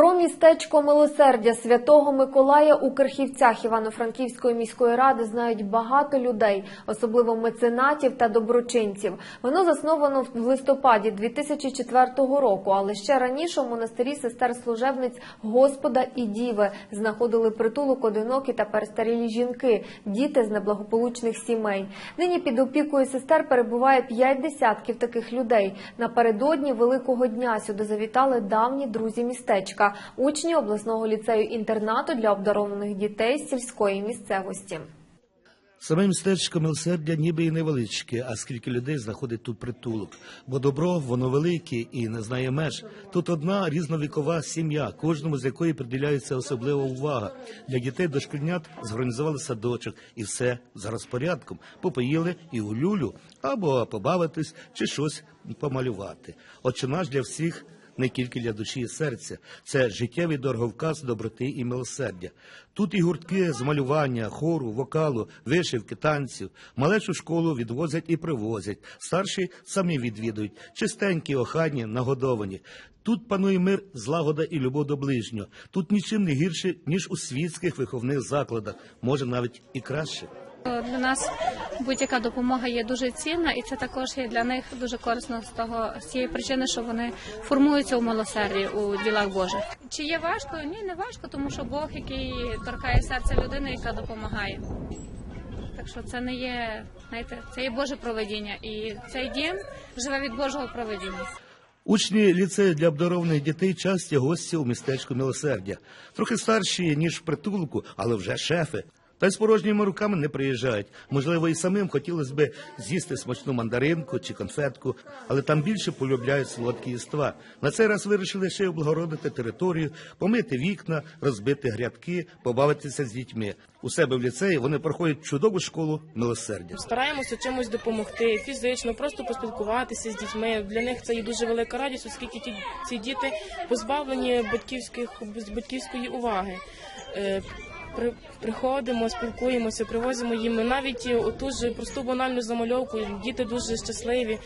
Про містечко милосердя Святого Миколая у Керхівцях Івано-Франківської міської ради знають багато людей, особливо меценатів та доброчинців. Воно засновано в листопаді 2004 року, але ще раніше у монастирі сестер служебниць Господа і Діви знаходили притулок одинокі та перестарілі жінки, діти з неблагополучних сімей. Нині під опікою сестер перебуває п'ять десятків таких людей. Напередодні Великого дня сюди завітали давні друзі містечка, учні обласного ліцею інтернату для обдарованих дітей з сільської місцевості. Саме містечко милосердя ніби і невеличке, а скільки людей знаходить тут притулок. Бо добро воно велике і не знає меж. Тут одна різновікова сім'я, кожному з якої приділяється особлива увага. Для дітей дошкільнят зорганізували садочок і все за розпорядком. Попоїли і у люлю або побавитись чи щось помалювати. Отче наш для всіх не тільки для душі і серця, це життєвий дороговказ доброти і милосердя. Тут і гуртки з малювання, хору, вокалу, вишивки, танців. Малечу школу відвозять і привозять. Старші самі відвідують, чистенькі, охайні, нагодовані. Тут панує мир, злагода і любов до ближнього. Тут нічим не гірше, ніж у світських виховних закладах, може навіть і краще. Для нас будь-яка допомога є дуже цінна, і це також є для них дуже корисно з того з цієї причини, що вони формуються у милосерді у ділах Божих. Чи є важко? Ні, не важко, тому що Бог, який торкає серце людини, яка допомагає. Так що це не є, знаєте, це є Боже проведіння, і цей дім живе від Божого проведіння. Учні ліцею для обдарованих дітей часті гості у містечку милосердя. Трохи старші, ніж в притулку, але вже шефи. Та й з порожніми руками не приїжджають. Можливо, і самим хотілося б з'їсти смачну мандаринку чи конфетку, але там більше полюбляють солодкі їства. На цей раз вирішили ще й облагородити територію, помити вікна, розбити грядки, побавитися з дітьми. У себе в ліцеї вони проходять чудову школу милосердя. Стараємося чимось допомогти фізично, просто поспілкуватися з дітьми. Для них це є дуже велика радість, оскільки ті ці діти позбавлені батьківських батьківської уваги. Е, При, приходимо, спілкуємося, привозимо їм навіть оту ж просту банальну замальовку. Діти дуже щасливі.